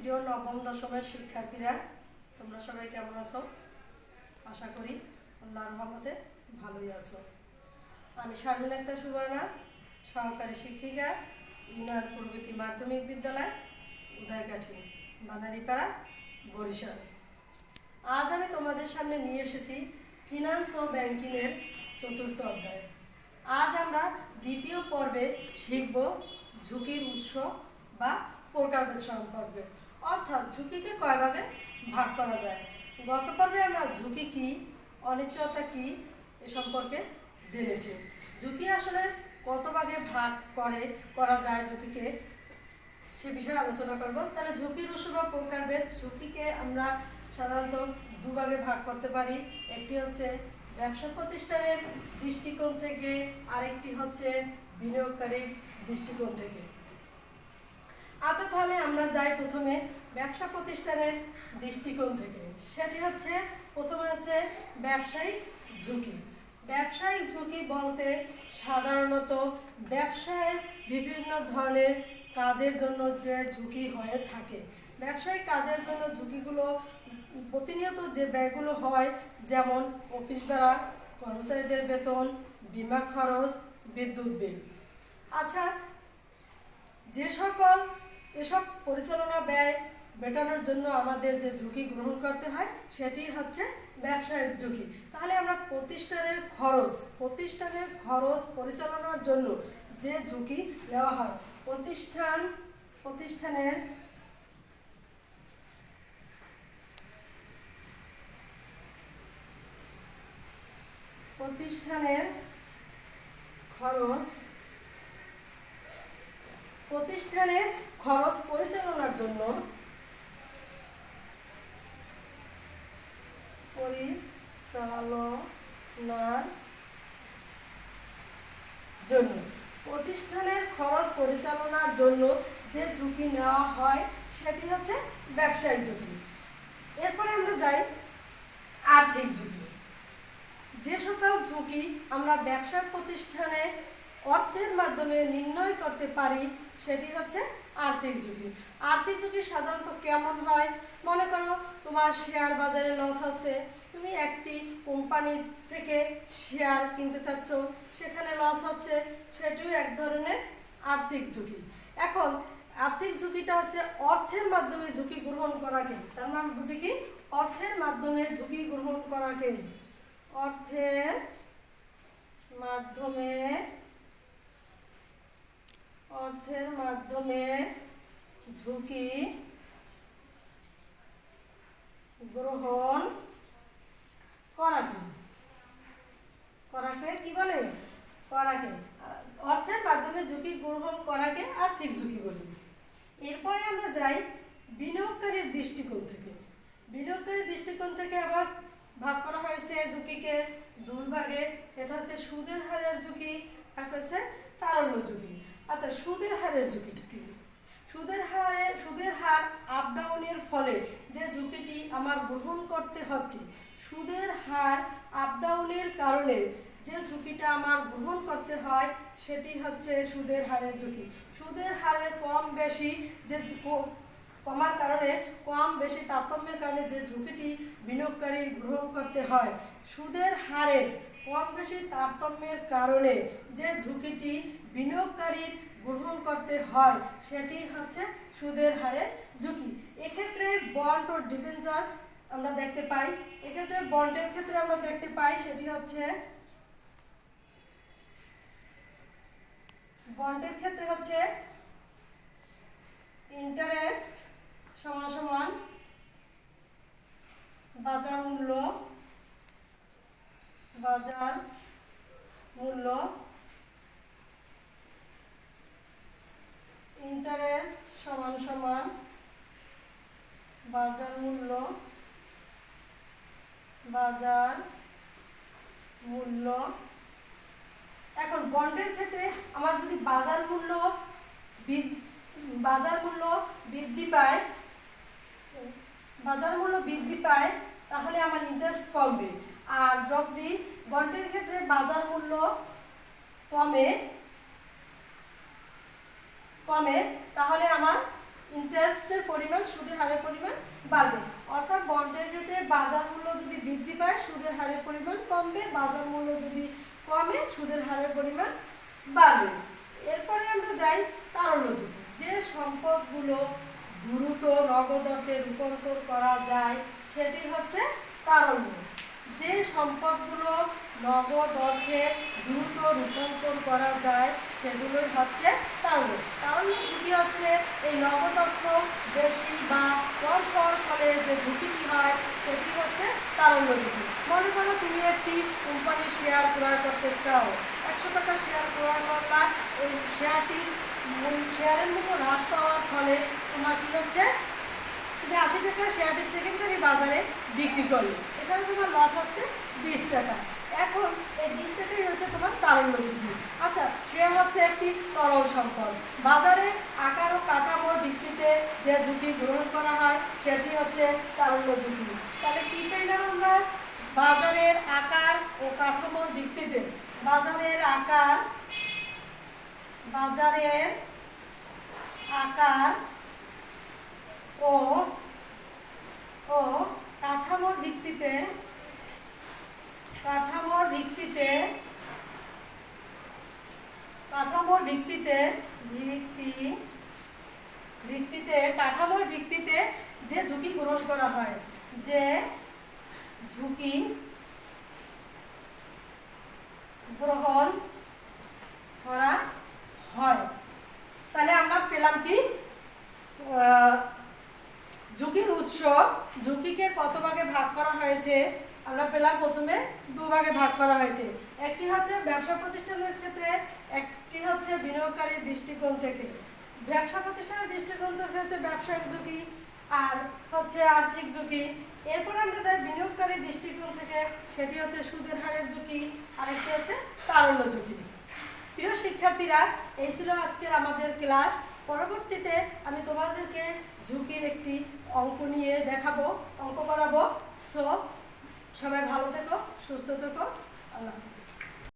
প্রিয় নবম দশমের শিক্ষার্থীরা, তোমরা সবাই কেমন আছো? আশা করি আল্লাহর রহমতে ভালোই আছো। আমি শারমিন আক্তার সুবর্ণা, সহকারী শিক্ষিকা, ইউনিয়ন প্রগতি মাধ্যমিক বিদ্যালয়, উদয়কাঠি, বানারীপাড়া, বরিশাল। আজ আমি তোমাদের সামনে নিয়ে এসেছি ফিনান্স ও ব্যাংকিংয়ের চতুর্থ অধ্যায়। আজ আমরা দ্বিতীয় পর্বে শিখব ঝুঁকির উৎস বা প্রকারভেদ সম্পর্কে। অর্থাৎ ঝুঁকিকে কয় ভাগে ভাগ করা যায়? গত পর্বে আমরা ঝুঁকি কি, অনিশ্চয়তা কি এ সম্পর্কে জেনেছি। ঝুঁকি আসলে কত ভাগে ভাগ করে, করা যায় ঝুঁকিকে? সে বিষয়ে আলোচনা করব। তাহলে ঝুঁকির উৎস বা প্রকারভেদ ঝুঁকিকে আমরা সাধারণত দুভাগে ভাগ করতে পারি। একটি হচ্ছে ব্যবসা প্রতিষ্ঠানের দৃষ্টিকোণ থেকে, আরেকটি হচ্ছে বিনিয়োগকারীর দৃষ্টিকোণ থেকে। আচ্ছা তাহলে আমরা যাই প্রথমে ব্যবসা প্রতিষ্ঠানের দৃষ্টিকোণ থেকে। সেটি হচ্ছে, প্রথমে হচ্ছে ব্যবসায়িক ঝুঁকি। ব্যবসায়িক ঝুঁকি বলতে সাধারণত ব্যবসায়ের বিভিন্ন ধরনের কাজের জন্য যে ঝুঁকি হয়ে থাকে। ব্যবসায়িক কাজের জন্য ঝুঁকিগুলো, প্রতিনিয়ত যে ব্যয়গুলো হয়, যেমন অফিস ভাড়া, কর্মচারীদের বেতন, বিমা খরচ, বিদ্যুৎ বিল। আচ্ছা যে সকল এসব পরিচালনা ব্যয় মেটানোর জন্য আমাদের যে ঝুঁকি গ্রহণ করতে হয়, সেটি হচ্ছে ব্যবসায়ের ঝুঁকি। তাহলে আমরা প্রতিষ্ঠানের খরচ প্রতিষ্ঠানের খরচ পরিচালনার জন্য যে ঝুঁকি নেওয়া হয়, প্রতিষ্ঠান, প্রতিষ্ঠানের প্রতিষ্ঠানের খরচ, প্রতিষ্ঠানের খরচ পরিচালনার জন্য পরিচালনার জন্য, প্রতিষ্ঠানের খরচ পরিচালনার জন্য যে ঝুঁকি নেওয়া হয় সেটি হচ্ছে ব্যবসায়িক ঝুঁকি। এরপরে আমরা যাই আর্থিক ঝুঁকি। যে সকল ঝুঁকি আমরা ব্যবসা প্রতিষ্ঠানে অর্থের মাধ্যমে নির্ণয় করতে পারি, সেটি হচ্ছে আর্থিক ঝুঁকি আর্থিক ঝুঁকি সাধারণত কেমন হয়? মনে করো তোমার শেয়ার বাজারে লস আছে, তুমি একটি কোম্পানি থেকে শেয়ার কিনতে চাচ্ছ, সেখানে লস হচ্ছে সেটিও এক ধরনের আর্থিক ঝুঁকি। এখন, আর্থিক ঝুঁকিটা হচ্ছে অর্থের মাধ্যমে ঝুঁকি গ্রহণ করাকে। তার নাম বুঝি কি? অর্থের মাধ্যমে ঝুঁকি গ্রহণ করাকে। অর্থের মাধ্যমে অর্থের মাধ্যমে ঝুঁকি গ্রহণ করাকে। করাকে কি বলে? করাকে। অর্থের মাধ্যমে ঝুঁকি গ্রহণ করাকে আর্থিক ঝুঁকি বলি। এরপরে আমরা যাই বিনিয়োগকারীর দৃষ্টিকোণ থেকে। বিনিয়োগকারীর দৃষ্টিকোণ থেকে আবার ভাগ করা হয়েছে ঝুঁকিকে দুই ভাগে। এটা হচ্ছে সুদের হারের ঝুঁকি একটা হচ্ছে তারল্য ঝুঁকি। আচ্ছা সুদের হারের ঝুঁকিটা কি? সুদের হারে, সুদের হার আপ ডাউনের ফলে যে ঝুঁকিটি আমার গ্রহণ করতে হচ্ছে, সুদের হার আপ ডাউনের কারণে যে ঝুঁকিটা আমার গ্রহণ করতে হয়, সেটি হচ্ছে সুদের হারের ঝুঁকি। সুদের হারের কম বেশি যে কমার কারণে কম বেশি তারতম্যের কারণে যে ঝুঁকিটি বিনিয়োগকারী গ্রহণ করতে হয়, সুদের হারের কম বেশি তারতম্যের কারণে যে ঝুঁকিটি বিনিয়োগকারীর গ্রহণ করতে হয়, সেটি হচ্ছে সুদের হারের ঝুঁকি। এক্ষেত্রে বন্ড ও ডিবেঞ্জার আমরা দেখতে পাই। এক্ষেত্রে বন্ডের ক্ষেত্রে আমরা দেখতে পাই সেটি হচ্ছে বন্ডের ক্ষেত্রে হচ্ছে ইন্টারেস্ট সমান সমান বাজার মূল্য বাজার মূল্য ইন্টারেস্ট সমান সমান, বাজার মূল্য বাজার মূল্য। এখন বন্ডের ক্ষেত্রে আমার যদি বাজার মূল্য বাজার মূল্য বৃদ্ধি পায়, বাজার মূল্য বৃদ্ধি পায়, তাহলে আমার ইন্টারেস্ট কমবে। আর যদি বন্ডের ক্ষেত্রে বাজার মূল্য কমে কমে, তাহলে আমার ইন্টারেস্টের পরিমাণ, সুদের হারের পরিমাণ বাড়বে। অর্থাৎ বন্ডের রেটে বাজার মূল্য যদি বৃদ্ধি পায়, সুদের হারের পরিমাণ কমবে, বাজার মূল্য যদি কমে, সুদের হারের পরিমাণ বাড়বে। এরপরে আমরা যাই তারল্য যুগে যে সম্পদগুলো দ্রুত নগদ অর্থে রূপান্তর করা যায়, সেটি হচ্ছে তারল্য। যে সম্পদগুলো নগদ অর্থে দ্রুত রূপান্তর করা যায়, সেগুলোই হচ্ছে তারল্য তারল্য ঝুঁকি হচ্ছে এই নগদ অর্থ বেশি বা কম হওয়ার ফলে যে ঝুঁকিটি হয়, সেটি হচ্ছে তারল্য ঝুঁকি। মনে করো তুমি একটি কোম্পানির শেয়ার ক্রয় করতে চাও। একশো টাকা শেয়ার ক্রয় করলা ওই শেয়ারটি শেয়ারের মূল্য হ্রাস পাওয়ার ফলে তোমার কি হচ্ছে? তুমি আশি টাকা শেয়ারটি সেকেন্ডারি বাজারে বিক্রি করলে এখানে তোমার লস হচ্ছে বিশ টাকা। এখন এই বিশ টাকাই হচ্ছে তোমার তারল্য ঝুঁকি আচ্ছা শেয়ার হচ্ছে একটি তরল সম্পদ। বাজারে আকার ও কাঠামোর ভিত্তিতে যে ঝুঁকি গ্রহণ করা হয়, সেটি হচ্ছে তারল্য ঝুঁকি। তাহলে কি পেলাম আমরা? বাজারের আকার ও কাঠামোর ভিত্তিতে। বাজারের আকার বাজারের আকার ও কাঠামোর ভিত্তিতে কাঠামোর ভিত্তিতে কাঠামোর ভিত্তিতে ভিত্তি, ভিত্তিতে, কাঠামোর ভিত্তিতে যে ঝুঁকি গ্রহণ করা হয়, যে ঝুঁকি গ্রহণ করা হয়। তাহলে আমরা পেলাম কি? ঝুঁকির উৎস, ঝুঁকিকে কত ভাগে ভাগ করা হয়েছে? আমরা পেলাম প্রথমে দু ভাগে ভাগ করা হয়েছে। একটি হচ্ছে ব্যবসা প্রতিষ্ঠানের ক্ষেত্রে, একটি হচ্ছে বিনিয়োগকারীর দৃষ্টিকোণ থেকে। ব্যবসা প্রতিষ্ঠানের দৃষ্টিকোণ থেকে হচ্ছে ব্যবসায়িক ঝুঁকি আর হচ্ছে আর্থিক ঝুঁকি। এরপর আমরা যাই বিনিয়োগকারীর দৃষ্টিকোণ থেকে, সেটি হচ্ছে সুদের হারের ঝুঁকি আর একটি হচ্ছে তারল্য ঝুঁকি। প্রিয় শিক্ষার্থীরা, এই ছিল আজকের আমাদের ক্লাস। পরবর্তীতে আমি তোমাদেরকে ঝুঁকির একটি অঙ্ক নিয়ে দেখাবো, অঙ্ক করাবো। সো সবাই ভালো থেকো সুস্থ থেকো আল্লাহ।